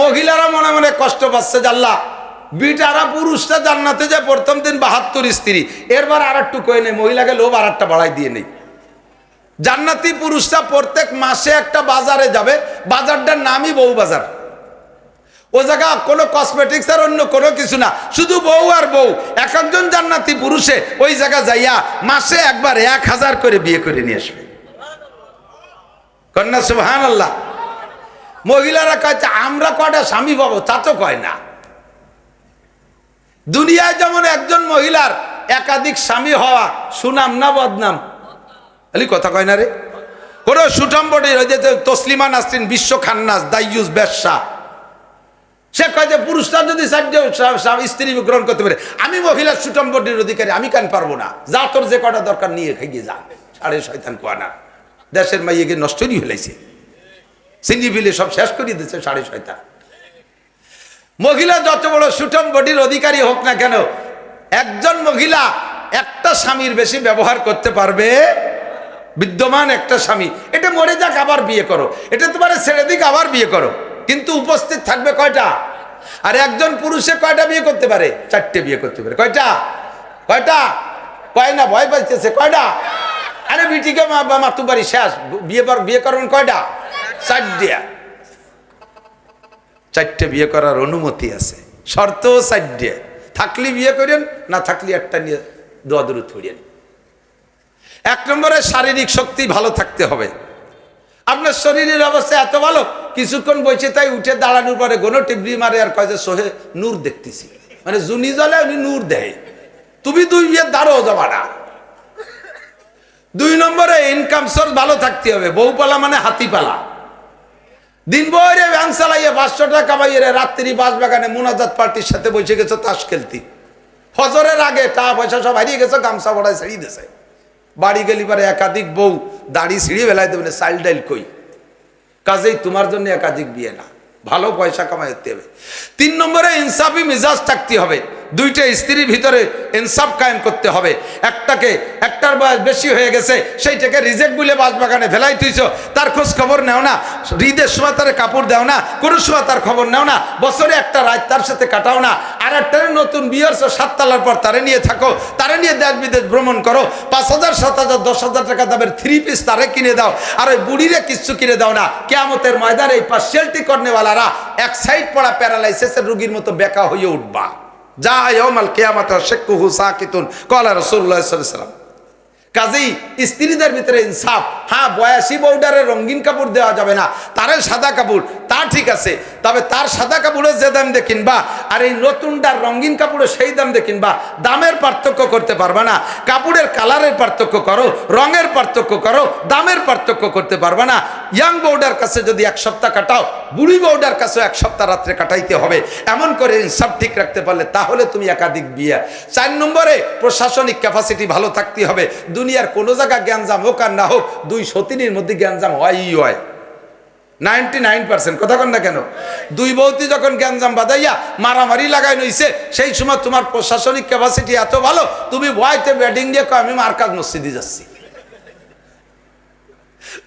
মহিলারা মনে মনে কষ্ট পাচ্ছে জাল্লা বিটারা পুরুষটা জান্নাতে যে প্রথম দিন বাহাত্তর স্ত্রী এরবার আর একটু কয়ে নেই, মহিলাকে লোভ আর একটা বাড়াই দিয়ে নেই। জান্নাতি পুরুষটা প্রত্যেক মাসে একটা বাজারে যাবে, বাজারটার নামই বউ বাজার ও জায়গা কোনো কসমেটিক্স আর অন্য কোনো কিছু না, শুধু বউ আর বউ। এক একজন জান্নাতি পুরুষে ওই জায়গা যাইয়া মাসে একবার এক হাজার করে বিয়ে করে নিয়ে আসবে। কন্যা সুহান আল্লাহ মহিলারা কয় আমরা কয়টা স্বামী পাবো? তা তো কয় না। দুনিয়ায় যেমন একজন মহিলার একাধিক স্বামী হওয়া সুনাম না বদনাম আলি কথা কয় না রে। কোন সুটম্বটি যে তসলিমা নাসরিন, বিশ্ব খান্নাস, দাইয়ুস ব্যবসা সে কয় যে, পুরুষরা যদি স্ত্রী গ্রহণ করতে পারে, আমি মহিলার সুটম্বটির অধিকারী, আমি কেন পারব না? যা তোর যে কটা দরকার নিয়ে খেয়ে যা। সাড়ে শয়তান কোয়ানা। দেশের মাইয়েকে নষ্টই হইলাইছে সিঙ্গি বিলে সব শেষ করে দিচ্ছে সাড়ে ছয়টা। মহিলা যত বড় সুটম বডির অধিকারী হোক না কেন, একজন মহিলা একটা স্বামীর বেশি ব্যবহার করতে পারবে? বিদ্যমান একটা স্বামী। এটা মরে যাক, আবার বিয়ে করো। এটা তোমার ছেড়ে দিক, আবার বিয়ে করো। কিন্তু উপস্থিত থাকবে কয়টা? আর একজন পুরুষে কয়টা বিয়ে করতে পারে? চারটে বিয়ে করতে পারে। কয়টা? কয়টা? কয় না, ভয় পাইতেছে। কয়টা? আরে বিটিকে মাতুবাড়ি শেষ। বিয়ে বিয়ে করবেন কয়টা? চারটে চারটে বিয়ে করার অনুমতি আছে। শর্ত চারটে থাকলে বিয়ে করেন, না থাকলে একটা নিয়ে দোয়া দূর থুড়িয়েন এক নম্বরে শারীরিক শক্তি ভালো থাকতে হবে। আপনার শরীরের অবস্থা এত ভালো, কিছুক্ষণ বসে তাই উঠে দাঁড়ানোর পরে গোনো টিবরি মারে আর কয় সোহে নূর দেখতেছি। মানে জুনি জলে উনি নূর দেয়। তুমি দুই বিয়ে দাঁড়ো যাবা না। দুই নম্বরে ইনকাম সোর্স ভালো থাকতে হবে। বউপালা মানে হাতিপালা। দিন বইরে ভ্যান চালাইয়ে পাঁচশো টাকা কামাইয়ে রে রাত্রি বাস বাগানে মুনাজাত পার্টির সাথে বসে গেছো তাস খেলতি। হজরের আগে টাকা পয়সা সব হারিয়ে গেছো, গামছা বড়ায় ছেড়ে দিছে বাড়ি গেলি পারে একাধিক বউ দাড়ি ছিঁড়ে বেলায় দেবে চাইল্ড ডাইল কই? কাজেই তোমার জন্য একাধিক বিয়ে না, ভালো পয়সা কামাই করতে হবে। তিন নম্বরে ইনসাফি, মিজাজ থাকতে হবে। দুইটা স্ত্রীর ভিতরে ইনসাফ কায়েম করতে হবে। একটাকে, একটার বয়স বেশি হয়ে গেছে, সেইটাকে রিজেক্ট বলে বাগানে ফেলাই তুইছ তার খোঁজ খবর নেও না হৃদের সময় তার কাপড় দেও না, কোনো সময় তার খবর নেও না, বছরে একটা রাত তার সাথে কাটাও না, আর একটা নতুন বিয়ের সাত তালার পর তারে নিয়ে থাকো, তারে নিয়ে দেশ বিদেশ ভ্রমণ করো, পাঁচ হাজার, সাত হাজার, দশ হাজার টাকা দামের থ্রি পিস তারে কিনে দাও, আর ওই বুড়িরে কিচ্ছু কিনে দাও না। কেয়ামতের ময়দানে এই পার্সিয়ালটি কর্নেওয়ালারা এক সাইড পড়া প্যারালাইসিসের রুগীর মতো বেকা হয়ে উঠবা। যা ইয়মাল শেখ শেকুহু সাকিতুন। কলা আলাইহি ওয়াসাল্লাম। কাজেই স্ত্রীদের ভিতরে ইনসাফ। হ্যাঁ বয়াসী বউডারে রঙিন কাপড় দেওয়া যাবে না, তারে সাদা কাপড়, তা ঠিক আছে। তবে তার সাদা কাপড়ের যে দাম দিয়ে কিনবা, আর এই নতুনটার রঙিন কাপড়ের সেই দাম দিয়ে কিনবা, দামের পার্থক্য করতে পারবা না। কাপড়ের কালারের পার্থক্য করো, রঙের পার্থক্য করো, দামের পার্থক্য করতে পারবা না। ইয়াং বউডার কাছে যদি এক সপ্তাহ কাটাও, বুড়ি বউডার কাছে এক সপ্তাহ রাত্রে কাটাইতে হবে। এমন করে ইনসাফ ঠিক রাখতে পারলে তাহলে তুমি একাধিক বিয়ে। চার নম্বরে প্রশাসনিক ক্যাপাসিটি ভালো থাকতে হবে। দুনিয়ার কোনো জায়গা জ্ঞানজাম হোক আর না হোক, দুই সতিনীর মধ্যে জ্ঞানজাম হয়ই হয়। Ninety nine percent. কথা কন না কেন? দুই বৌতি যখন জ্ঞানজাম বাদাইয়া মারামারি লাগাই নইছে সেই সময় তোমার প্রশাসনিক ক্যাপাসিটি এত ভালো, তুমি ভয়তে ব্যাটিং দিয়ে আমি মার্কাজ মসজিদে যাচ্ছি।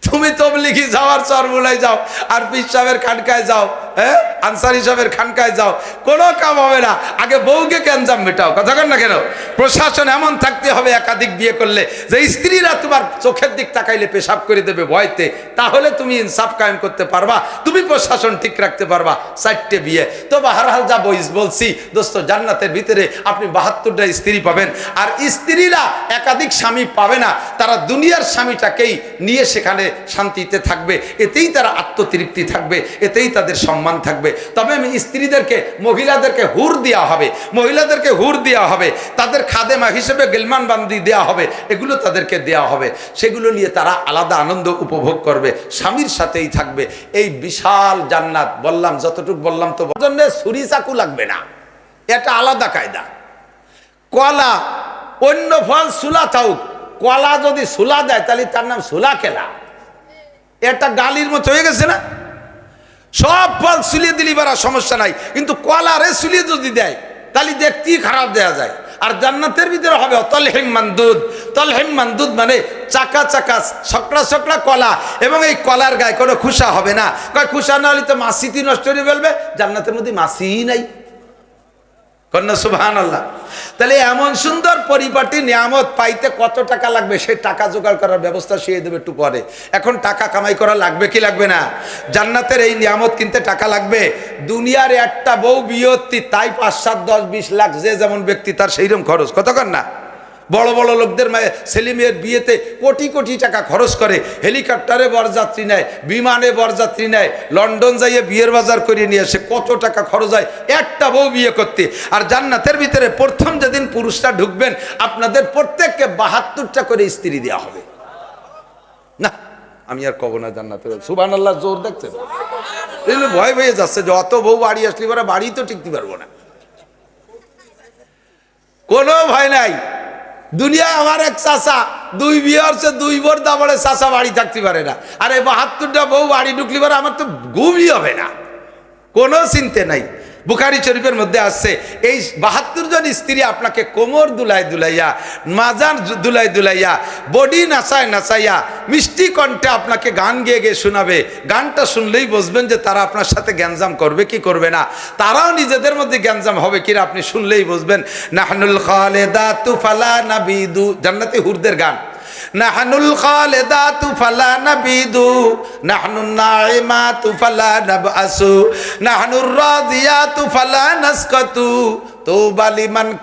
তুমি তবলিগি যাও আর চরমুলাই যাও, আর পিস সাহেবের খানকায় যাও। হ্যাঁ? আনসারি সাহেবের খানকায় যাও। কোনো কাম হবে না। আগে বউকে ক্যানজাম মেটাও? কথা কন না কেন? প্রশাসন এমন থাকতে হবে, একাধিক বিয়ে করলে। যে স্ত্রীরা তোমার চোখের দিক তাকাইলে পেশাব করে দেবে ভয়তে, তাহলে তুমি ইনসাফ কায়েম করতে পারবা। তুমি প্রশাসন ঠিক রাখতে পারবা। চারটে বিয়ে। তো বাহারহাল যা বইস বলছি, দোস্ত, জান্নাতের ভিতরে আপনি বাহাত্তরটা স্ত্রী পাবেন। আর স্ত্রীরা একাধিক স্বামী পাবে না। তারা দুনিয়ার স্বামীটাকেই নিয়ে সেখানে শান্তিতে থাকবে। এতেই তারা আত্মতৃপ্তি থাকবে। এতেই তাদের সম্মান থাকবে। তবে স্ত্রীদেরকে, মহিলাদেরকে হুর দেওয়া হবে। মহিলাদেরকে হুর দেওয়া হবে। তাদের খাদেমা হিসেবে গেলমান বান্দি দেওয়া হবে। এগুলো তাদেরকে দেওয়া হবে। সেগুলো নিয়ে তারা আলাদা আনন্দ উপভোগ করবে। স্বামীর সাথেই থাকবে। এই বিশাল জান্নাত, বললাম, যতটুকু বললাম তো জন্য ছুরি চাকু লাগবে না। এটা আলাদা কায়দা। কলা, অন্য ফল সুলা থাকুক কলা যদি সুলা দেয়, তাহলে তার নাম সুলা খেলা এটা গালির মতো হয়ে গেছে না? সব ফল সুলিয়ে দিলি বেড়া, সমস্যা নাই। কিন্তু কলারে সুলিয়ে যদি দেয়, তাহলে দেখতেই খারাপ দেয়া যায়। আর জান্নাতের ভিতরে হবে তলহিম মান্দুদ। তলহেম মানদুদ মানে চাকা চাকা সকড়া সকড়া কলা। এবং এই কলার গায়ে কোনো খুশা হবে না। কয়, খুশা না হলে তো মাসিটি নষ্ট করে ফেলবে। জান্নাতের মধ্যে মাসিই নাই। আল্লাহ তাহলে এমন সুন্দর পরিপাটি নিয়ামত পাইতে কত টাকা লাগবে? সে টাকা জোগাড় করার ব্যবস্থা শুয়ে দেবে একটু পরে। এখন টাকা কামাই করা লাগবে কি লাগবে না? জান্নাতের এই নিয়ামত কিনতে টাকা লাগবে। দুনিয়ার একটা বউ বিয়ত্তি তাই পাঁচ, সাত, দশ, বিশ লাখ যে যেমন ব্যক্তি, তার সেইরকম খরচ। কতক্ষণ না? বড় বড় লোকদের মায়ে ছেলে মেয়ের বিয়েতে কোটি কোটি টাকা খরচ করে, হেলিকপ্টারে বরযাত্রী নেয়, বিমানে বরযাত্রী নেয়, লন্ডন যাইয়ে বিয়ের বাজার করে নিয়ে আসে কত টাকা খরচ হয়, একটা বউ বিয়ে করতে। আর জান্নাতের ভিতরে প্রথম যেদিন পুরুষরা ঢুকবেন, আপনাদের প্রত্যেককে বাহাত্তরটা করে স্ত্রী দেওয়া হবে। না, আমি আর কব না জান্নাতের সুবান আল্লাহ জোর দেখছেন? ভয় ভয়ে যাচ্ছে যে অত বউ বাড়ি আসলে বাড়ি তো টিকতে পারব না। কোনো ভয় নাই। দুনিয়ায় আমার এক চাষা দুই বিয়ে হচ্ছে, দুই বোর দাবড়ে চাষা বাড়ি থাকতে পারে না। আর এই বাহাত্তরটা বউ বাড়ি ঢুকলি পারে আমার তো ঘুমই হবে না। কোনো চিন্তে নাই। বুখারি শরীফের মধ্যে আসছে এই বাহাত্তর জন স্ত্রী আপনাকে কোমর দুলাই দুলাইয়া, মাজার দুলাই দুলাইয়া, বডি নাচায় নাচাইয়া, মিষ্টি কণ্ঠে আপনাকে গান গেয়ে গিয়ে শোনাবে। গানটা শুনলেই বুঝবেন যে তারা আপনার সাথে গ্যাঞ্জাম করবে কি করবে না। তারাও নিজেদের মধ্যে গ্যাঞ্জাম হবে কিনা আপনি শুনলেই বুঝবেন। নাহনুল খালেদা তুফালা নাবিদু, জান্নাতি হুরদের গান। নাহনুল খালেদাতু ফালা নাবিদু নাহনুন নাইমাতু ফালা নাবআসু নাহনুর রাদিয়াতু ফালা নাসকাতু।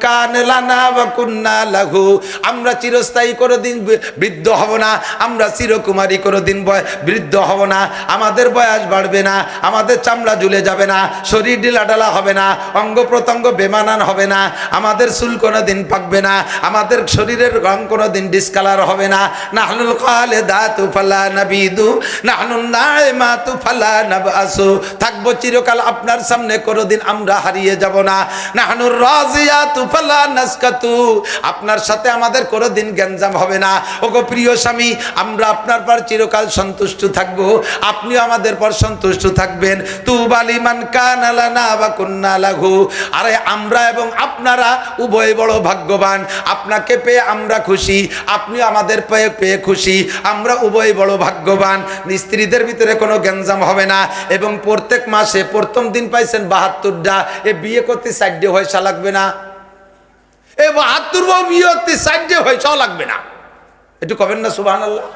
কান লানা লাহু। আমরা চিরস্থায়ী কোনোদিন বি- বৃদ্ধ হব না। আমরা চিরকুমারী কোনোদিন বয় বৃদ্ধ হব না। আমাদের বয়স বাড়বে না। আমাদের চামড়া ঝুলে যাবে না। শরীর ঢিলাঢালা হবে না। অঙ্গ প্রত্যঙ্গ বেমানান হবে না। আমাদের চুল কোনো দিন পাকবে না। আমাদের শরীরের রং কোনো দিন ডিসকালার হবে না। নাহনুল খালে দাতু ফালা নাবিদু। নাহনুন নাইমাতু ফালা নাবাসু থাকব চিরকাল আপনার সামনে। কোনো দিন আমরা হারিয়ে যাব না। নাহনুর আপনার সাথে আমাদের কোনোদিন গ্যাঞ্জাম হবে না। ওগো প্রিয় স্বামী, আমরা আপনার পর চিরকাল সন্তুষ্ট থাকব। আপনিও আমাদের পর সন্তুষ্ট থাকবেন। তু বালিমান কানালানা বা কন্যা লাঘু আরে আমরা এবং আপনারা উভয় বড় ভাগ্যবান। আপনাকে পেয়ে আমরা খুশি। আপনি আমাদের পেয়ে পেয়ে খুশি। আমরা উভয় বড় ভাগ্যবান। স্ত্রীদের ভিতরে কোনো গ্যাঞ্জাম হবে না। এবং প্রত্যেক মাসে প্রথম দিন পাইছেন বাহাত্তরটা। এ বিয়ে করতে সাইডে পয়সা লাগবে না। এ বাহাত্তর বউ বিয়ে করতে সাইডে পয়সাও লাগবে না। একটু কবেন না সুবাহ আল্লাহ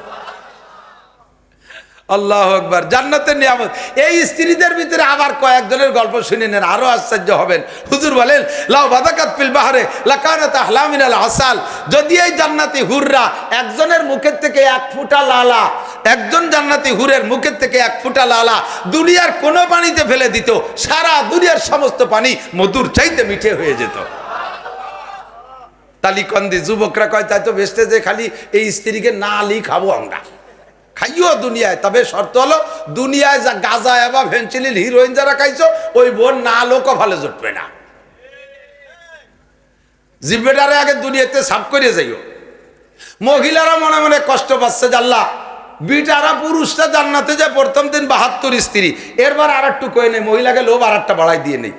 আল্লাহ আকবার, জান্নাতের নিয়ামত। এই স্ত্রীদের ভিতরে আবার কয়েকজনের গল্প শুনে নেন, আরও আশ্চর্য হবেন। হুজুর বলেন, লাউ বাদাকাত ফিল বাহারে, লাকানাত আহলামিন হাসাল যদি এই জান্নাতি হুররা একজনের মুখের থেকে এক ফুটা লালা, একজন জান্নাতি হুরের মুখের থেকে এক ফুটা লালা দুনিয়ার কোনো পানিতে ফেলে দিত, সারা দুনিয়ার সমস্ত পানি মধুর চাইতে মিঠে হয়ে যেত। তালিকন্দি যুবকরা কয়, তাই তো বেসতে যে খালি এই স্ত্রীকে না আলি খাব আমরা। খাইও দুনিয়ায়। তবে শর্ত হলো, দুনিয়ায় যা গাজা বা ভেন্সিলিন হিরোইন যারা খাইছো, ওই বোন না লোকও ভালো জুটবে না। জিব্বেটারে আগে দুনিয়াতে সাফ করে যাইও। মহিলারা মনে মনে কষ্ট পাচ্ছে জাল্লা বিটারা পুরুষটা জান্নাতে যে প্রথম দিন বাহাত্তর স্ত্রী। এরবার আর একটু কয়ে নেই, মহিলাকে লোভ আর একটা বাড়াই দিয়ে নেই।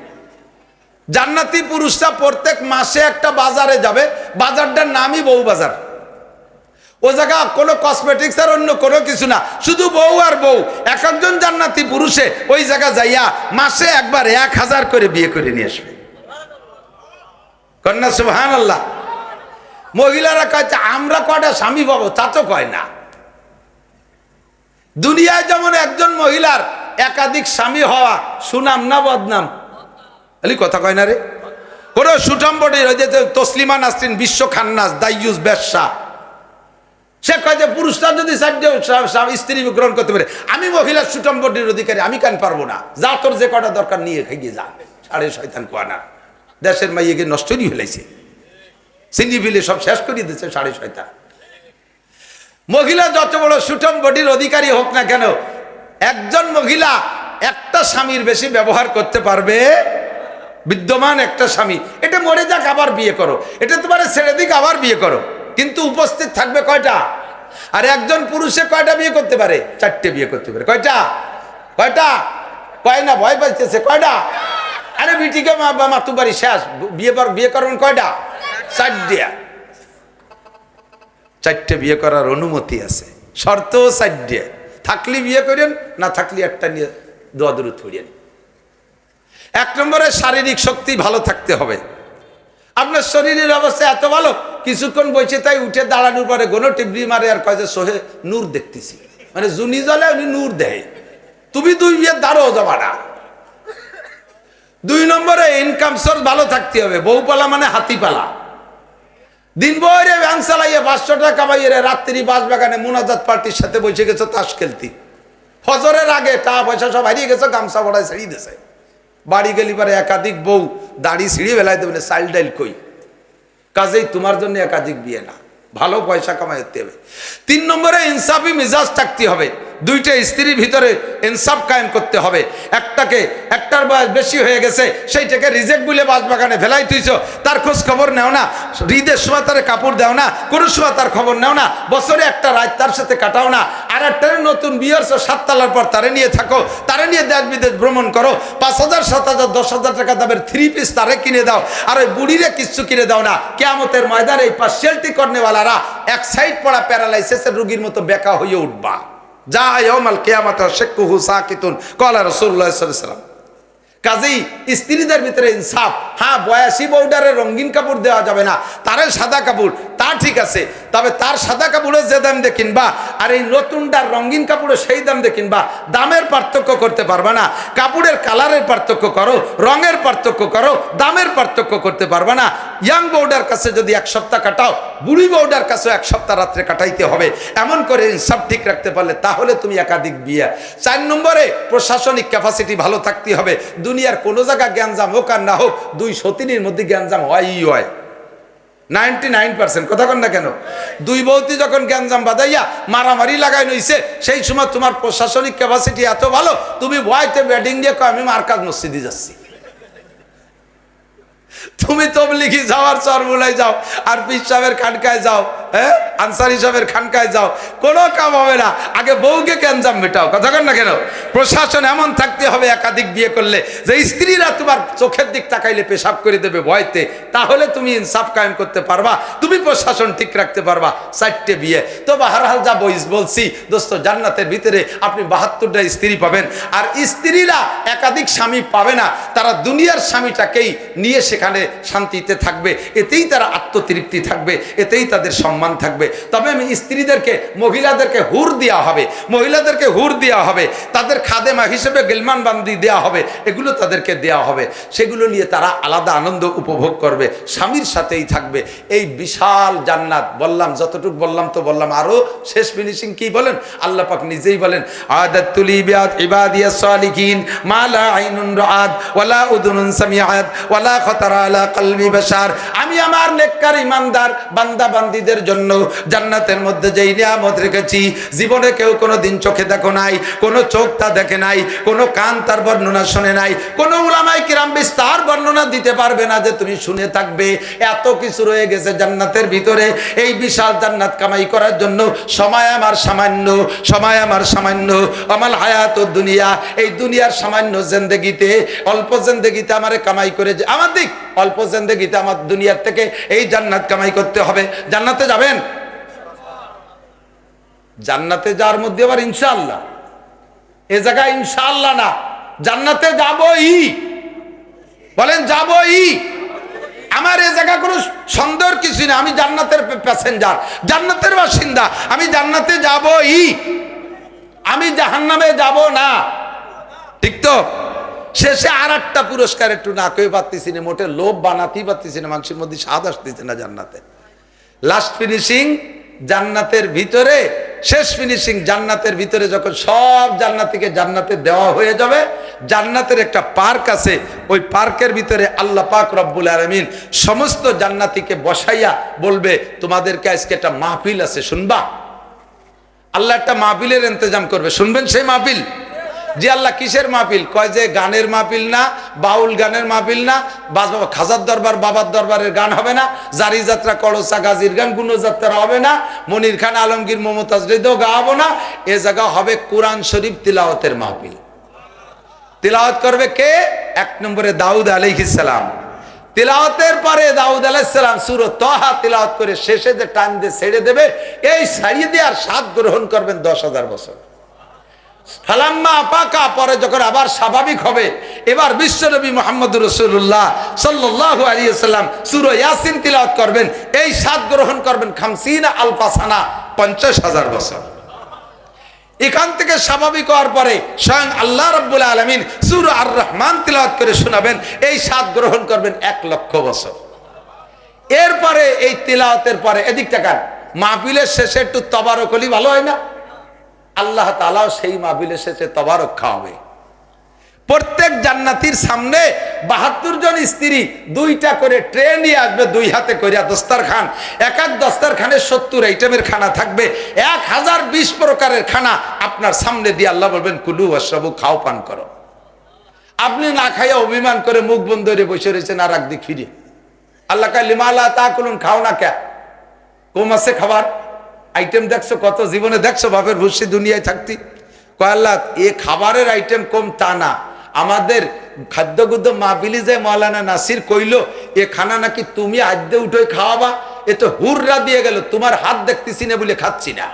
জান্নাতি পুরুষরা প্রত্যেক মাসে একটা বাজারে যাবে, বাজারটার নামই বউ বাজার ও জায়গা কোনো কসমেটিক্স আর অন্য কোনো কিছু না, শুধু বউ আর বউ। এক একজন জান্নাতি পুরুষে ওই জায়গা যাইয়া মাসে একবার এক হাজার করে বিয়ে করে নিয়ে আসবে। কন্যা সুহান আল্লাহ মহিলারা কয় আমরা কয়টা স্বামী পাবো? তা তো কয় না। দুনিয়ায় যেমন একজন মহিলার একাধিক স্বামী হওয়া সুনাম না বদনাম আলি কথা কয় না রে। কোনো সুটম্বটির ওই যে তসলিমা নাসরিন, বিশ্ব খান্নাস দাইয়ুস ব্যবসা সে কয় যে পুরুষরা যদি স্ত্রী গ্রহণ করতে পারে, আমি মহিলার সুটম্বটির অধিকারী, আমি কেন পারব না? যা তোর যে কটা দরকার নিয়ে খাইয়ে যা। সাড়ে শয়তান কোয়ানা। দেশের মাইয়েকে নষ্টই ফেলাইছে সিন্ডি ফিলে সব শেষ করিয়ে দিচ্ছে সাড়ে শয়তান। মহিলা যত বড় সুটম বডির অধিকারী হোক না কেন, একজন মহিলা একটা স্বামীর বেশি ব্যবহার করতে পারবে? বিদ্যমান একটা স্বামী। এটা মরে যাক, আবার বিয়ে করো। এটা তোমার ছেড়ে দিক, আবার বিয়ে করো। কিন্তু উপস্থিত থাকবে কয়টা? আর একজন পুরুষে কয়টা বিয়ে করতে পারে? চারটে বিয়ে করতে পারে। কয়টা? কয়টা? কয় না, ভয় পাইতেছে। কয়টা? আরে বিটিকে মাতু বাড়ি শেষ। বিয়ে বিয়ে করবেন কয়টা? চারটিয়া চারটে বিয়ে করার অনুমতি আছে। শর্ত চারটে। থাকলে বিয়ে করেন, না থাকলে একটা নিয়ে দোয়া দূর ছড়িয়েন এক নম্বরে শারীরিক শক্তি ভালো থাকতে হবে। আপনার শরীরের অবস্থা এত ভালো কিছুক্ষণ বসে তাই উঠে দাঁড়ানোর পরে গোনো টিবরি মারে আর কয় যে, সোহে নূর দেখতেছি। মানে জুনি জলে উনি নূর দেয়। তুমি দুই বিয়ে দাঁড়ো যাবা না দুই নম্বরে ইনকাম সোর্স ভালো থাকতে হবে, বউপালা মানে হাতিপালা। দিন বইরে ব্যাং চালাইয়ে পাঁচশো টাকা রে, রাত্রি বাস বাগানে মুনাজাত পার্টির সাথে বসে গেছো তাস খেলতি। ফজরের আগে টাকা পয়সা সব হারিয়ে গেছো, গামছা বড়ায় ছেড়ে দিয়েছে বাড়ি গেলি পারে একাধিক বউ, দাড়ি ছিঁড়ে বেলায় দেবে সাইল ডাইল কই? কাজেই তোমার জন্য একাধিক বিয়ে না। ভালো পয়সা কামাইতে হবে। তিন নম্বরে ইনসাফি, মিজাজ থাকতে হবে। দুইটা স্ত্রীর ভিতরে ইনসাফ কায়েম করতে হবে। একটাকে, একটার বয়স বেশি হয়ে গেছে, সেইটাকে রিজেক্ট বলে বাসবাগানে ফেলাই তুইছ, তার খোঁজ খবর নেও না, ঈদের সময় তার কাপড় দাও না, কোনো সময় তার খবর নেও না, বছরে একটা রাত তার সাথে কাটাও না, আর একটা নতুন বিয়ের সাত তালার পর তারে নিয়ে থাকো, তারে নিয়ে দেশ বিদেশ ভ্রমণ করো, পাঁচ হাজার, সাত হাজার, দশ হাজার টাকা দামের থ্রি পিস তারে কিনে দাও, আর ওই বুড়িরে কিচ্ছু কিনে দাও না। কেয়ামতের ময়দানে এই পার্সিয়ালটি কর্নেওয়ালারা এক সাইড পড়া প্যারালাইসিসের রুগীর মতো বেকা হয়ে উঠবা। যা ইয়মাল কিয়ামত শেকুহু সাকিতুন। কলা আলাইহি সাল্লাম কাজেই স্ত্রীদের ভিতরে ইনসাফ। হ্যাঁ বয়াসী বউডারে রঙিন কাপড় দেওয়া যাবে না, তারে সাদা কাপড়, তা ঠিক আছে, তবে তার সাদা কাপড়ের যে দাম দিয়ে কিনবা আর এই নতুনটার রঙিন কাপড়ের সেই দাম দিয়ে কিনবা, দামের পার্থক্য করতে পারবা না। কাপড়ের কালারের পার্থক্য করো, রঙের পার্থক্য করো, দামের পার্থক্য করতে পারবা না। ইয়াং বউডার কাছে যদি এক সপ্তাহ কাটাও, বুড়ি বউডার কাছে এক সপ্তাহ রাত্রে কাটাইতে হবে। এমন করে ইনসাফ ঠিক রাখতে পারলে তাহলে তুমি একাধিক বিয়ে। চার নম্বরে প্রশাসনিক ক্যাপাসিটি ভালো থাকতে হবে। দুনিয়ার কোনো জায়গা জ্ঞানজাম হোক আর না হোক, দুই সতিনীর মধ্যে জ্ঞানজাম হয়ই হয়। Ninety nine percent. কথা কন না কেন? দুই বৌতি যখন জ্ঞানজাম বাদাইয়া মারামারি লাগাই নইছে সেই সময় তোমার প্রশাসনিক ক্যাপাসিটি এত ভালো, তুমি ভয়তে ব্যাটিং দিয়ে আমি আমি মার্কাজ মসজিদে যাচ্ছি। তুমি তবলিগি আর চরমুলাই যাও, আর পিস সাহেবের খানকায় যাও হ্যাঁ? আনসারি সাহেবের খানকায় যাও। কোনো কাম হবে না। আগে বউকে ক্যানজাম মেটাও? কথা কন না কেন? প্রশাসন এমন থাকতে হবে একাধিক বিয়ে করলে, যে স্ত্রীরা তোমার চোখের দিক তাকাইলে পেশাব করে দেবে ভয়তে। তাহলে তুমি ইনসাফ কায়েম করতে পারবা, তুমি প্রশাসন ঠিক রাখতে পারবা, চারটে বিয়ে। তো বাহারহাল যা বইস বলছি, দোস্ত, জান্নাতের ভিতরে আপনি বাহাত্তরটা স্ত্রী পাবেন, আর স্ত্রীরা একাধিক স্বামী পাবে না। তারা দুনিয়ার স্বামীটাকেই নিয়ে সেখানে শান্তিতে থাকবে, এতেই তারা আত্মতৃপ্তি থাকবে, এতেই তাদের সম্মান থাকবে। তবে আমি স্ত্রীদেরকে, মহিলাদেরকে হুর দেওয়া হবে, মহিলাদেরকে হুর দেওয়া হবে, তাদের খাদেমা হিসেবে গেলমান বান্দি দেওয়া হবে, এগুলো তাদেরকে দেওয়া হবে। সেগুলো নিয়ে তারা আলাদা আনন্দ উপভোগ করবে, স্বামীর সাথেই থাকবে। এই বিশাল জান্নাত, বললাম, যতটুকু বললাম তো বললাম। আরও শেষ ফিনিশিং কি বলেন? আল্লাহ পাক নিজেই বলেন আদাতুল ইবাদ সালিকিন, মা আইনুন রাআত ওয়ালা উযুনুন সামিআত ওয়ালা খাতারা আলা আমি আমার নেককার ইমানদার বান্দা বান্দীদের জন্য জান্নাতের মধ্যে যেই নিয়ামত রেখেছি, জীবনে কেউ কোনো দিন চোখে দেখো নাই, কোনো চোখ তা দেখে নাই, কোনো কান তার বর্ণনা নাই, কোনো উলামাই কিরাম বর্ণনা দিতে পারবে না যে তুমি শুনে থাকবে। এত কিছু রয়ে গেছে জান্নাতের ভিতরে। এই বিশাল জান্নাত কামাই করার জন্য সময় আমার সামান্য, সময় আমার সামান্য। আমার হায়াত দুনিয়া, এই দুনিয়ার সামান্য জেন্দেগিতে, অল্প জেন্দেগিতে আমারে কামাই করে আমার দিক অল্প জেন্দেগিতে আমার দুনিয়ার থেকে এই জান্নাত কামাই করতে হবে। জান্নাতে যাবেন? জান্নাতে যাওয়ার মধ্যে আবার ইনশাআল্লাহ। এ জায়গায় ইনশাআল্লাহ না। জান্নাতে যাবই। বলেন, যাবই। আমার এ জায়গা কোনো সন্দেহের কিছু না। আমি জান্নাতের প্যাসেঞ্জার জান্নাতের বাসিন্দা। আমি জান্নাতে যাবই। আমি জাহান্নামে যাব না। ঠিক তো? শেষে আর একটা পুরস্কার একটু না কেউ পারতেছি না, মোটে লোভ বানাতেই পারতেছি না মানুষের মধ্যে স্বাদ আসতেছে না জান্নাতে। লাস্ট ফিনিশিং জান্নাতের ভিতরে, শেষ ফিনিশিং জান্নাতের ভিতরে যখন সব জান্নাতিকে জান্নাতে দেওয়া হয়ে যাবে, জান্নাতের একটা পার্ক আছে, ওই পার্কের ভিতরে আল্লাহ পাক রব্বুল আলমিন সমস্ত জান্নাতিকে বসাইয়া বলবে, তোমাদেরকে আজকে একটা মাহফিল আছে, শুনবা? আল্লাহ একটা মাহফিলের ইন্তজাম করবে, শুনবেন সেই মাহফিল? জি আল্লাহ কিসের মাহফিল? কয় যে গানের মাহফিল না, বাউল গানের মাহফিল না খাজার দরবার, বাবার দরবারের গান হবে না, জারি যাত্রা করসা গাজীর গান গুণযাত্রা হবে না, মনির খান, আলমগীর, মমতাজ হৃদয় গাওয়াবো না, এ জায়গা হবে কোরআন শরীফ তিলাওয়াতের মাহফিল। তিলাওয়াত করবে কে? এক নম্বরে দাউদ আলাইহিসালাম তিলাওয়াতের পরে দাউদ আলাইসালাম সুর তহা তিলাওয়াত করে শেষে যে টান দিয়ে ছেড়ে দেবে, এই ছাড়িয়ে দিয়ে আর স্বাদ গ্রহণ করবেন দশ হাজার বছর। পরে যখন আবার স্বাভাবিক হবে, এবার বিশ্বনবী মোহাম্মদ রসুল্লাহ তিলাওয়াত করবেন। এই গ্রহণ করবেন খামসিনা আলপাসানা পঞ্চাশ হাজার বছর। এখান থেকে স্বাভাবিক হওয়ার পরে স্বয়ং আল্লাহ রব্বুল আলমিন সুর আর রহমান তিলাওয়াত করে শোনাবেন, এই স্বাদ গ্রহণ করবেন এক লক্ষ বছর। এরপরে এই তিলাওয়াতের পরে এদিক মাহফিলের শেষে একটু তবারক হলি ভালো হয় না? আল্লাহ তালাও সেই মাহফিলের শেষে তবারক খাওয়াবে। প্রত্যেক জান্নাতির সামনে বাহাত্তর জন স্ত্রী দুইটা করে ট্রেন নিয়ে আসবে, দুই হাতে করিয়া দস্তার খান এক এক দস্তার খানে সত্তর আইটেমের খানা থাকবে, এক হাজার বিশ প্রকারের খানা আপনার সামনে দিয়ে আল্লাহ বলবেন, কুলু অশ্রবু খাও, পান করো। আপনি না খাইয়া অভিমান করে মুখ বন্ধ করে বসে রয়েছেন, আর একদিক ফিরে আল্লাহ কাল লিমালা তা কুলুন খাও না কে? কম আছে খাবার? আইটেম দেখছ, কত জীবনে দেখছ, বাপের ভুসি দুনিয়ায় থাকতি? কয় আল্লাহ, এ খাবারের আইটেম কম তা না। আমাদের খাদ্যগুদ্য মাহফিলি যে মৌলানা নাসির কইল, এ খানা নাকি তুমি আদ্যে উঠোই খাওয়াবা? এ তো হুররা দিয়ে গেল, তোমার হাত দেখতেছি না বলে খাচ্ছি না।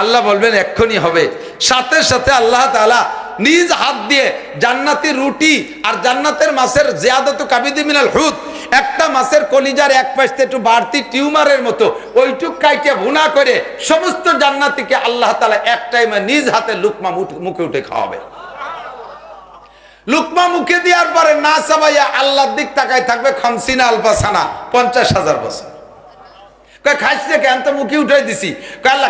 আল্লাহ বলবেন, এক্ষুনি হবে। সাথে সাথে আল্লাহ তাআলা নিজ হাত দিয়ে জান্নাতি রুটি আর জান্নাতের মাছের জিয়াদত কাবিদি মিনাল হুদ একটা মাছের কলিজার এক পাশে একটু বাড়তি টিউমারের মতো ওইটুক কাইটে ভুনা করে সমস্ত জান্নাতিকে আল্লাহ তাআলা এক টাইমে নিজ হাতে লুকমা মুখে উঠে খাওয়াবে। লুকমা মুখে দেওয়ার পরে না চাবাইয়া আল্লাহর দিক তাকায় থাকবে খামসিনা আলফাসানা, পঞ্চাশ হাজার বছর। কেন? তো মুখে উঠাই দিছি।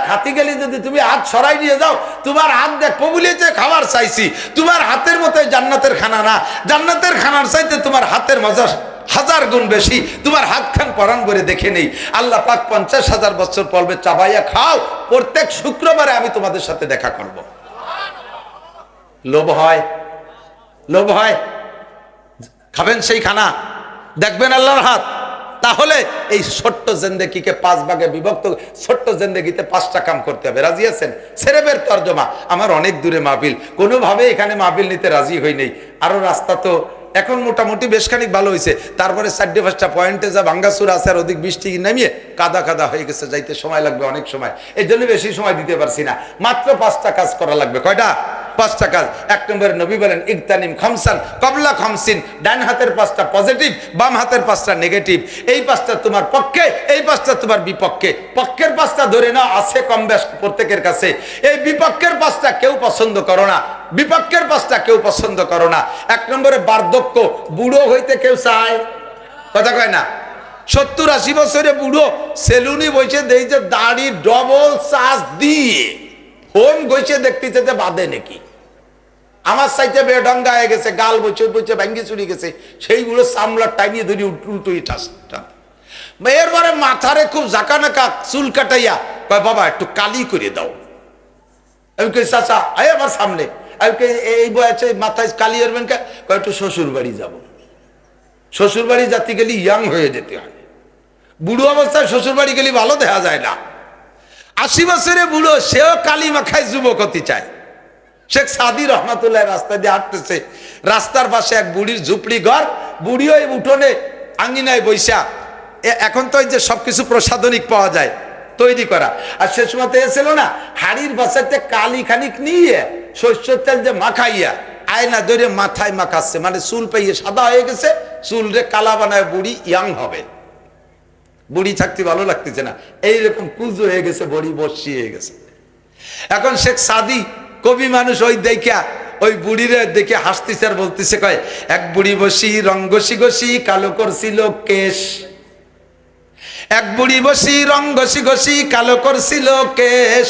খাতি গেলে যদি তুমি হাত সরাই নিয়ে যাও, তোমার হাত দেখ কবুলিয়েছে খাবার চাইছি, তোমার হাতের মতো জান্নাতের খানা না। জান্নাতের খানার চাইতে তোমার হাতের মজা হাজার গুণ বেশি। তোমার হাত খান পরাণ করে দেখে নেই। আল্লাহ পাক পঞ্চাশ হাজার বছর পর্বে চাবাইয়া খাও। প্রত্যেক শুক্রবারে আমি তোমাদের সাথে দেখা করব। লোভ হয়। লোভ হয়। খাবেন সেই খানা দেখবেন আল্লাহর হাত। তাহলে এই ছোট্ট জেন্দেগিকে পাঁচ ভাগে বিভক্ত ছোট্ট জেন্দেগিতে পাঁচটা কাম করতে হবে। রাজি আছেন? সেরেবের তর্জমা। আমার অনেক দূরে মাহফিল। কোনোভাবে এখানে মাহফিল নিতে রাজি হই নেই। আরও রাস্তা তো এখন মোটামুটি বেশ খানিক ভালো হয়েছে তারপরে চারটে পাঁচটা পয়েন্টে যা ভাঙ্গাসুর আছে আর অধিক বৃষ্টি নামিয়ে কাদা কাদা হয়ে গেছে, যাইতে সময় লাগবে অনেক সময়। এই জন্য বেশি সময় দিতে পারছি না। মাত্র পাঁচটা কাজ করা লাগবে। কয়টা? পাঁচটা কাজ এক নম্বরে নবী বলেন, ইকতানিম খামসান, কবলা খামসিন। ডান হাতের পাঁচটা পজিটিভ বাম হাতের পাঁচটা নেগেটিভ এই পাঁচটা তোমার পক্ষে, এই পাঁচটা তোমার বিপক্ষে। পক্ষের পাঁচটা ধরে নাও, আছে কম বেশ প্রত্যেকের কাছে। এই বিপক্ষের পাঁচটা কেউ পছন্দ করো না। বিপক্ষের পাঁচটা কেউ পছন্দ করো না। এক নম্বরে বার্ধক্য, বুড়ো হইতে কেউ চায়? কথা কয় না? সত্তর আশি বছরে বুড়ো সেলুনি দেই যে দাড়ি ডবল চার্জ দিয়ে। হোম গইছে দেখতেছে যে বাদে নাকি? আমার সাইতে বেডঙ্গা হয়ে গেছে, গাল বইছে বইছে ভেঙ্গি চুরি গেছে, সেইগুলো চামড়ার টাইনিয়ে ধরি উল্টুই ঠাসটা। এরপরে মাথারে খুব জাকা নাকা চুল কাটাইয়া কয়, বাবা, একটু কালি করে দাও। আমি কই, চাচা, আয় আমার সামনে। আমি কই এই বয়সে মাথায় কালি এরবেন কে? কয়, একটু শ্বশুর বাড়ি যাব। শ্বশুর বাড়ি যাতে গেলে ইয়াং হয়ে যেতে হয়। বুড়ো অবস্থায় শ্বশুর বাড়ি গেলে ভালো দেখা যায় না। আশি বছরে বুড়ো, সেও কালি মাখায় যুবক হতে চায়। শেখ সাদি রহমাতুল্লাহ রাস্তা দিয়ে হাঁটতেছে। রাস্তার পাশে এক বুড়ির ঝুপড়ি ঘর, বুড়ি ওই উঠোনে আঙ্গিনায় বৈশা এখন তো যে সবকিছু প্রসাধনিক পাওয়া যায়, তৈরি করা। আর সে সময় তো এসেছিল না, হাড়ির বাসাতে কালি খানিক নিয়ে শস্যর তেল যে মাখাইয়া আয়না ধরে মাথায় মাখাচ্ছে মানে চুল পাইয়ে সাদা হয়ে গেছে, চুল রে কালা বানায় বুড়ি ইয়াং হবে। বুড়ি থাকতে ভালো লাগতেছে না, এইরকম কুজো হয়ে গেছে, বড়ি বসি হয়ে গেছে। এখন শেখ সাদি কবি মানুষ ওই দেখা ওই বুড়িরে দেখে হাসতেছে আর বলতেছে, কয়, এক বুড়ি বসি রং ঘষি কালো করছিল কেশ এক বুড়ি বসি রং ঘষি কালো করছিল কেশ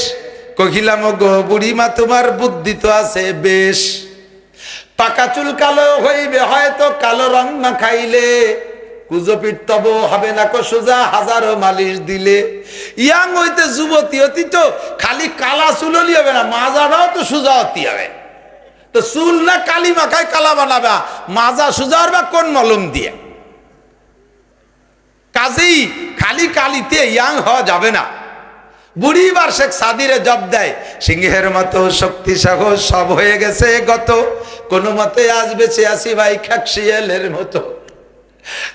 কহিলাম গো বুড়ি মা তোমার বুদ্ধি তো আছে বেশ। পাকা চুল কালো হইবে, হয়তো কালো রং না খাইলে। কুজপিট তব হবে না কো সোজা হাজারো মালিশ দিলে। ইয়াং হইতে যুবতী অতি খালি কালা চুললি হবে না, মাজাটাও তো সোজা হতি হবে। তো চুল না কালি মাখায় কালা বানাবা, মাজা সোজা বা কোন মলম দিয়ে? কাজেই খালি কালিতে ইয়াং হওয়া যাবে না। বুড়ি বার শেখ সাদিরে জব দেয়, সিংহের মতো শক্তি সাহস সব হয়ে গেছে গত। কোনো মতে আজ বেঁচে আসি ভাই খ্যাকশিয়ালের মতো।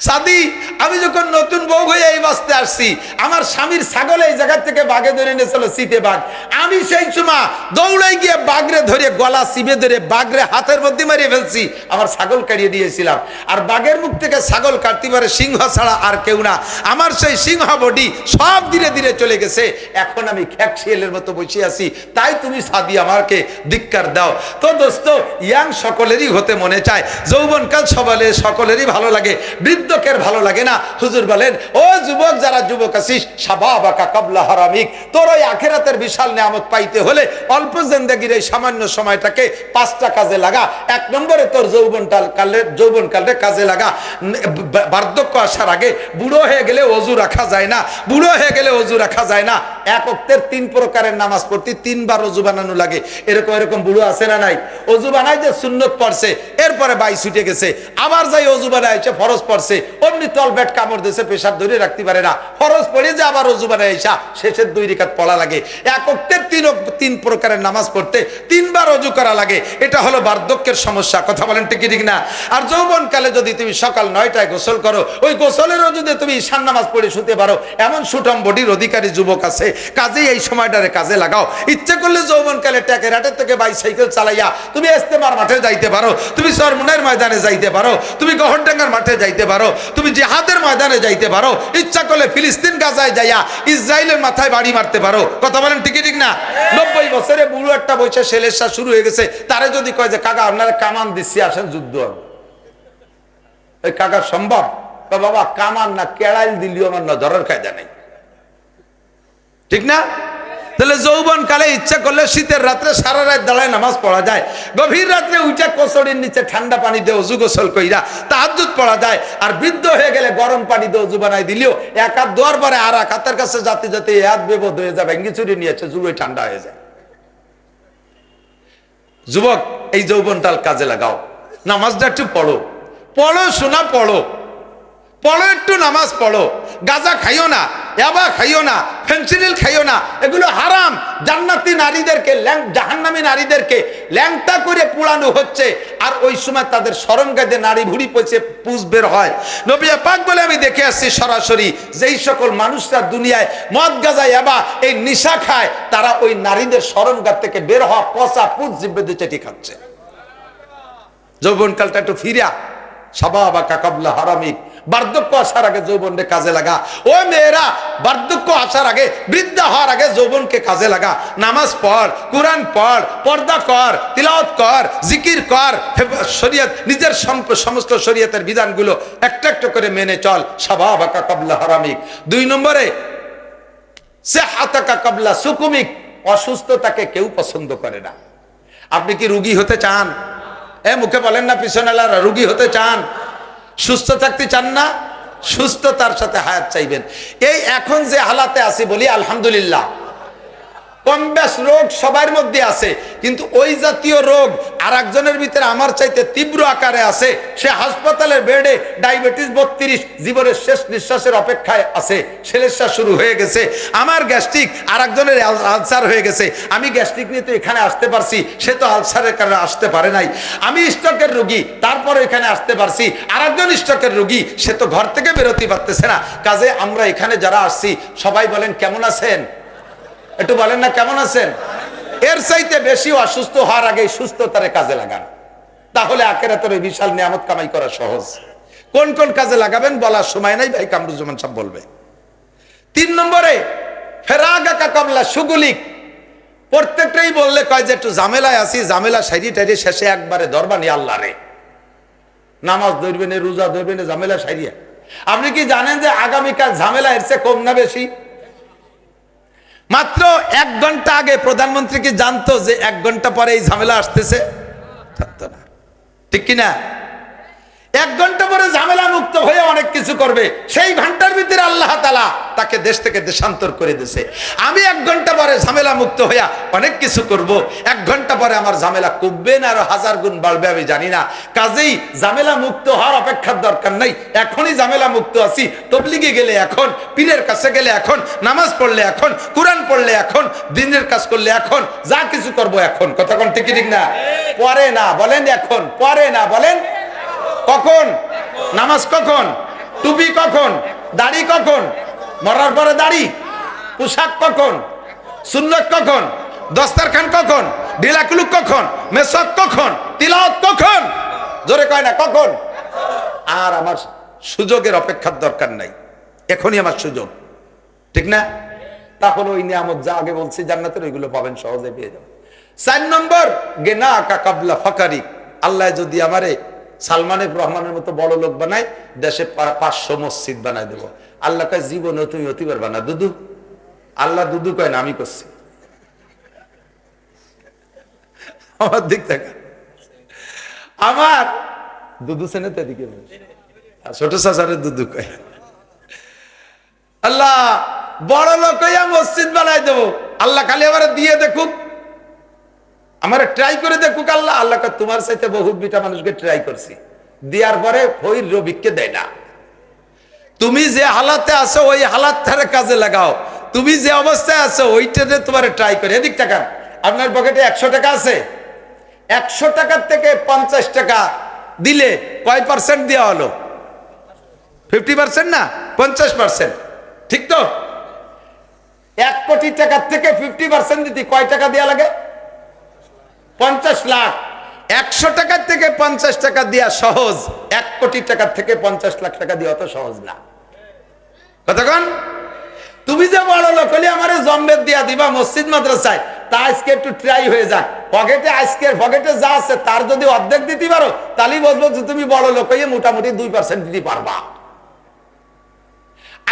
সাদি, আমি যখন নতুন বউ হয়ে এই বাস্তে আসছি, আমার স্বামীর ছাগল এই জায়গা থেকে বাঘে ধরে নিয়েছিল সিটে বাঘ। আমি সেই সময় দৌড়াই গিয়ে বাঘরে ধরে, গলা চিবে ধরে বাঘরে হাতের মধ্যে মারিয়ে ফেলছি, আমার ছাগল কাটিয়ে দিয়েছিলাম। আর বাঘের মুখ থেকে ছাগল কাটতে পারে, সিংহ ছাড়া আর কেউ না। আমার সেই সিংহ বডি সব ধীরে ধীরে চলে গেছে। এখন আমি খ্যাক শিয়ালের মতো বসে আছি। তাই তুমি সাদি আমাকে ধিক্কার দাও। তো দোস্ত, ইয়াং সকলেরই হতে মনে চায়। যৌবনকাল সবালে সকলেরই ভালো লাগে। বৃদ্ধকের ভালো লাগে না। হুজুর বলেন, ও যুবক, যারা যুবক আছিস সাবাবাকা কাবলা হারামিক, তোর ওই আখেরাতের বিশাল নিয়ামত পাইতে হলে অল্প জিন্দেগির এই সামান্য সময়টাকে পাঁচটা কাজে লাগা। এক নম্বরে তোর যৌবনকাল কালে যৌবনকালে কাজে লাগা। বার্ধক্য আসার আগে বুড়ো হয়ে গেলে অজু রাখা যায় না, বুড়ো হয়ে গেলে অজু রাখা যায় না। এক অক্তের তিন প্রকারের নামাজ পড়তে তিনবার অজু বানানো লাগে। এরকম এরকম বুড়ো আছে না নাই? অজু বানাই যে সুন্নত পড়ছে, এরপরে বাই ছুটে গেছে। আবার যাই অজু বানাইছে ফরজ পড়ছে অমনি তল ব্যাট কামড় দিয়েছে পেশার ধরে রাখতে পারে না। ফরজ পড়ে যে আবার অজু বানাইছা শেষের দুই রেখাত পড়া লাগে। এক অক্তের তিন তিন প্রকারের নামাজ পড়তে তিনবার অজু করা লাগে। এটা হলো বার্ধক্যের সমস্যা, কথা বলেন ঠিক কি ঠিক না? আর যৌবন কালে যদি তুমি সকাল নয়টায় গোসল করো, ওই গোসলের অজুতে তুমি ঈশান নামাজ পড়ে শুতে পারো। এমন সুটম বডির অধিকারী যুবক আছে। কাজেই এই সময়টারে কাজে লাগাও। ইচ্ছে করলে যৌবন কালে ট্যাকের হাটের থেকে বাইসাইকেল চালাইয়া, তুমি ইস্তেমার মাঠে যাইতে পারো। তুমি সরমুনের ময়দানে যাইতে পারো। তুমি গহরডাঙ্গার মাঠে যাইতে পারো। তুমি জিহাদের ময়দানে যাইতে পারো। ইচ্ছা করলে ফিলিস্তিন গাজায় যাইয়া ইসরায়েলের মাথায় বাড়ি মারতে পারো। কথা বলেন ঠিকই ঠিক না? নব্বই বছরে বুড়ো একটা বৈশা সেলেসা শুরু হয়ে গেছে। তারে যদি কয় যে, কাকা, আপনারা কামান দিচ্ছি আসেন যুদ্ধ ওই কাকা, সম্ভব? বাবা, কামান না, কেড়াইল দিলিও আমার নজরের কায়দা নেই। ঠিক না? তাহলে যৌবন কালে ইচ্ছা করলে শীতের রাত্রে সারা রাত দাঁড়ায় নামাজ পড়া যায়। গভীর রাত্রে উঠে কচড়ির নিচে ঠান্ডা পানি দিয়ে অজু গোসল কইরা তাহাজুদ পড়া যায়। আর বৃদ্ধ হয়ে গেলে গরম পানি দিয়ে অজু বানাই দিলেও এক হাত দোয়ার পরে আর এক হাতের কাছে যাতে যাতে এক বেবোধ হয়ে যাবে চুরি নিয়েছে জুড়ে ঠান্ডা হয়ে যায়। যুবক, এই যৌবনটাল কাজে লাগাও। নামাজটা একটু পড়ো। পড়ো, শোনা, পড়ো। পড়ো, একটু নামাজ পড়ো। গাজা খাইও না এবা খাইও না ফেন্সিডিল খাইও না, এগুলো হারাম। জান্নাতি নারীদেরকে জাহান্নামী নারীদেরকে ল্যাংটা করে পোড়ানো হচ্ছে। আর ওই সময় তাদের সরম গাদে নারী ভুড়ি পচে পুষ বের হয়। নবিয়া পাক বলে আমি দেখে আসছি সরাসরি, যেই সকল মানুষরা দুনিয়ায় মদ গাজা এবা এই নিশা খায়, তারা ওই নারীদের সরম গাদ থেকে বের হওয়া পচা পুষ জিব্বেদে চেটি খাচ্ছে। যৌবনকালটা একটু ফিরা সাবা বা কাকাবলা হারামিক বার্ধক্য আসার আগে যৌবনকে কাজে লাগা। ও মেয়েরা বার্ধক্য আসার আগে, বৃদ্ধা হওয়ার আগে যৌবনকে কাজে লাগা। নামাজ পড়, কোরআন পড়, পর্দা কর, তিলাওয়াত কর, জিকির কর শরীয়ত, নিজের সমস্ত শরীয়তের বিধানগুলো একটা একটা করে মেনে চল। সাবা বা কাকাবলা হারামিক। দুই নম্বরে সে হাতাকা কাবলা সুকুমিক। অসুস্থতাকে কেউ পছন্দ করে না। আপনি কি রুগী হতে চান? এ মুখে বলেন না পিছনেলারা, রুগী হতে চান? সুস্থ থাকতে চান না, সুস্থতার সাথে হায়াত চাইবেন। এই এখন যে হালাতে আছি বলি আলহামদুলিল্লাহ। কম বেশ রোগ সবার মধ্যে আছে, কিন্তু ওই জাতীয় রোগ আর একজনের ভিতরে আমার চাইতে তীব্র আকারে আছে, সে হাসপাতালের বেডে ডায়াবেটিস বত্রিশ, জীবনের শেষ নিঃশ্বাসের অপেক্ষায় আছে, সেলেসা শুরু হয়ে গেছে, আমার গ্যাস্ট্রিক আর একজনের আলসার হয়ে গেছে, আমি গ্যাস্ট্রিক নিয়ে তো এখানে আসতে পারছি, সে তো আলসারের কারণে আসতে পারে নাই, আমি স্টকের রুগী, তারপরে এখানে আসতে পারছি আর একজন স্টকের রুগী, সে তো ঘর থেকে বেরোতে পারতেছে না, কাজে আমরা এখানে যারা আসছি, সবাই বলেন কেমন আছেন? একটু বলেন না, কেমন আছেন? এর চাইতে বেশি অসুস্থ হওয়ার আগে সুস্থতারে কাজে লাগান। তাহলে আখেরাতের ওই বিশাল নিয়ামত কামাই করা সহজ। কোন কোন কাজে লাগাবেন বলার সময় নাই, ভাই কামরুজ্জামান সাহেব বলবে। তিন নম্বরে, ফেরাগা কাকাবলা সুগুলিক। প্রত্যেকটাই বললে কয় যে একটু ঝামেলায় আছি, ঝামেলা সাইডি টাইডি শেষে একবারে ধরবানি আল্লাহ রে। নামাজ ধরবেন রোজা ধরবেন ঝামেলা সাইরিয়া। আপনি কি জানেন যে আগামীকাল ঝামেলা এর চেয়ে কম না বেশি? মাত্র এক ঘণ্টা আগে প্রধানমন্ত্রী কি জানতো যে এক ঘণ্টা পরে এই ঝামেলা আসতেছে? জানতো না। ঠিক কিনা? ঘণ্টা পরে ঝামেলা মুক্ত হয়ে অনেক কিছু করবে। সেই ঘণ্টার ভিতরে আল্লাহ তালা তাকে দেশ থেকে দেশান্তর করে দিছে। আমি এক ঘণ্টা পরে ঝামেলা মুক্ত হইয়া অনেক কিছু করব। এক ঘণ্টা পরে আমার ঝামেলা কমবে না, আরও হাজার গুণ বাড়বে, আমি জানি না। কাজেই ঝামেলা মুক্ত হওয়ার অপেক্ষার দরকার নাই। এখনই ঝামেলা মুক্ত আছি। তবলিগে গেলে এখন, পীরের কাছে গেলে এখন, নামাজ পড়লে এখন, কোরআন পড়লে এখন, দিনের কাজ করলে এখন, যা কিছু করব এখন। কথা কোন ঠিক ঠিক না? পরে না, বলেন এখন, পরে না, বলেন কখন? নামাজ কখন? টুপি কখন? দাড়ি কখন? মরার পরে দাড়ি? পোশাক কখন? সুন্নত কখন? দস্তারখান কখন? ডিলাকুলুক কখন? মেসক কখন? তিলাওয়াত কখন? জোরে কয় না, কখন? আর আমার সুযোগের অপেক্ষার দরকার নাই। এখনই আমার সুযোগ। ঠিক না? তাহলে ওই নিয়ামত যা আগে বলছি, জান্নাতের ওইগুলো পাবেন সহজে পেয়ে যাবেন। চার নম্বর, গেনা আকা কাবলা ফাকারি। আল্লাহ যদি আমারে সালমানের রহমানের মতো বড় লোক বানায় দেশে পাঁচশো মসজিদ বানায় দেবো। আল্লাহ কয় জীবনে তুমি অতি পারবা না দুদু, আল্লাহ দুদু কয় না, আমি করছি। আমার দিক থেকে। আমার দুদু সেনে তো এদিকে বলছে। আর ছোট চাচারে দুদু কয়। আল্লাহ, বড় লোক মসজিদ বানাই দেবো। আল্লাহ খালি আমার দিয়ে দেখুক। আমার ট্রাই করে দেখুক আল্লাহ আল্লাহ তোমার সাথে বহুত বিটা মানুষকে ট্রাই করছি। দেওয়ার পরে ওই রবিককে দেয় না। তুমি যে হালাতে আছো, ওই হালাত ধারে কাজে লাগাও। তুমি যে অবস্থায় আছো ওইটাতে তোমার ট্রাই করে। এদিক টাকা আপনার পকেটে একশো টাকা আছে। একশো টাকার থেকে পঞ্চাশ টাকা দিলে কয় পার্সেন্ট দেওয়া হলো? ফিফটি পার্সেন্ট না? পঞ্চাশ পার্সেন্ট ঠিক তো? এক কোটি টাকার থেকে ফিফটি পার্সেন্ট দিতে কয় টাকা দেওয়া লাগে? পঞ্চাশ লাখ। একশো টাকার থেকে পঞ্চাশ টাকা দেওয়া সহজ। এক কোটি টাকার থেকে পঞ্চাশ লাখ টাকা দেওয়া তো সহজ না। কতক্ষণ? তুমি যে বড় লোক হলে আমার জম্বের দিয়া দিবা মসজিদ, মাদ্রাসায়। তা আজকে একটু ট্রাই হয়ে যাক। পকেটে আজকের পকেটে যা আছে, তার যদি অর্ধেক দিতে পারো, তাহলেই বলব যে তুমি বড় লোক হয়ে মোটামুটি দুই পার্সেন্ট দিতে পারবা।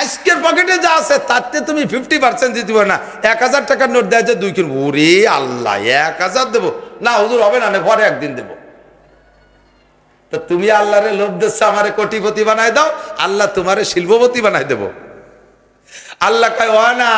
আজকের পকেটে যা আছে তাতে তুমি ফিফটি পার্সেন্ট দিতে পারো না। এক হাজার টাকার নোট দেয় যে দুই কিনবো ওরে আল্লাহ, এক হাজার দেবো। না, হুজুর, হবে না পরে একদিন দেবো। তো তুমি আল্লাহরে লোভ দিচ্ছ, আমারে কোটিপতি বানায় দাও, আল্লাহ তোমারে শিল্পপতি বানায় দেবো। আল্লাহ কয় ও না,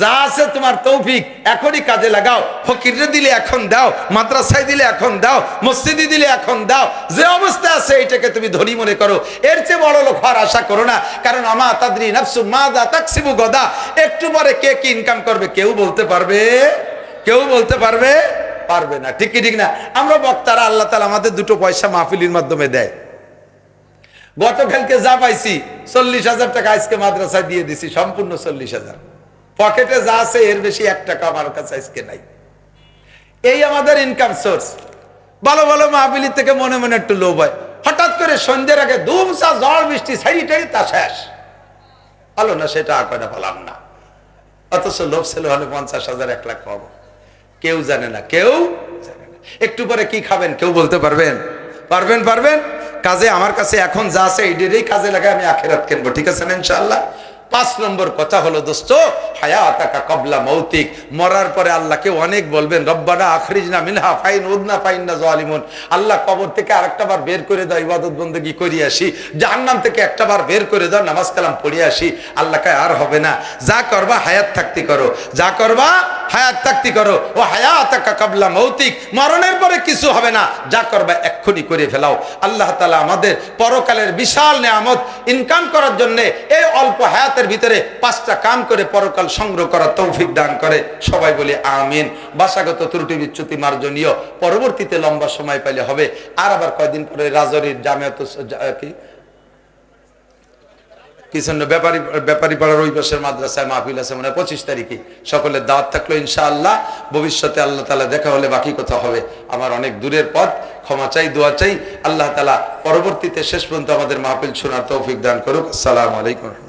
যা আছে তোমার তৌফিক, এখনই কাজে লাগাও। ফকিরে দিলে এখন দাও, মাদ্রাসায় দিলে এখন দাও, মসজিদে দিলে এখন দাও। যে অবস্থা আছে এটাকে তুমি ধনী মনে করো। এর চেয়ে বড় লোক হওয়ার আশা করো না, কারণ আমা তাদরি নাফসু মা দা তাকসিবু গদা। একটু পরে কে কি ইনকাম করবে, কেউ বলতে পারবে? কেউ বলতে পারবে? পারবে না। ঠিক কি, ঠিক না? আমরা বক্তারা আল্লাহ তালা আমাদের দুটো পয়সা মাহফিলির মাধ্যমে দেয়। গতকালকে যা পাইছি, চল্লিশ হাজার টাকা আজকে মাদ্রাসায় দিয়ে দিছি, সম্পূর্ণ চল্লিশ হাজার। পকেটে যা আছে, এর বেশি এক টাকা আমার কাছে আজকে নাই। এই আমাদের ইনকাম সোর্স ভালো ভালো মাহফিলির থেকে মনে মনে একটু লোভ হয়। হঠাৎ করে সন্ধ্যের আগে ধুমসা ঝড় বৃষ্টি সাইডি টাইডি তা শেষ। ভালো না, সেটা আর কয়টা পেলাম না। অথচ লোভ ছিল হলে পঞ্চাশ হাজার, এক লাখ পাবো। কেউ জানে না, কেউ জানে না। একটু পরে কি খাবেন, কেউ বলতে পারবেন? পারবেন পারবেন? কাজে আমার কাছে এখন যা আছে এইটারই কাজে লাগায় আমি আখেরাত কিনবো, ঠিক আছে ইনশাআল্লাহ? পাঁচ নম্বর কথা হলো, দোস্ত, হায়াতাকা কবলা মৌতিক। মরার পরে আল্লাহকে অনেক বলবেন, রব্বানা আখরিজনা মিনহা ফাইন উদনা ফাইন না জালিমুন। আল্লাহ কবর থেকে আরেকটা বার বের করে দাও ইবাদত বন্দী করি আসি। জাহান্নাম থেকে একটা বার বের করে দাও, নামাজ কালাম পড়ে আসি। আল্লাহকে আর হবে না। যা করবা হায়াত থাকতে করো। যা করবা হায়াত থাকতে করো। ও হায়াতাকা কবলা মৌতিক, মরণের পরে কিছু হবে না। যা করবা এক্ষুনি করে ফেলাও। আল্লাহ তালা আমাদের পরকালের বিশাল নেয়ামত ইনকাম করার জন্য এই অল্প হায়াতের ভিতরে পাঁচটা কাম করে পরকাল সংগ্রহ করার তৌফিক দান করে। সবাই বলে আমিন। বাসাগত ত্রুটি বিচ্যুতি মার্জনীয়। পরবর্তীতে লম্বা সময় পাইলে হবে। আর আবার কয়দিন পরে রাজরির জামিয়াত কি? কিছন্ন ব্যাপারী ব্যাপারী পাড়ার ওই পাশের মাদ্রাসায় মাহফিল আছে মানে পঁচিশ তারিখে। সকলের দাওয়াত থাকল ইনশাআল্লাহ। ভবিষ্যতে আল্লাহ তালা দেখা হলে বাকি কথা হবে। আমার অনেক দূরের পথ। ক্ষমা চাই, দোয়া চাই। আল্লাহ তালা পরবর্তীতে শেষ পর্যন্ত আমাদের মাহফিল শোনার তৌফিক দান করুক। আসসালামু আলাইকুম।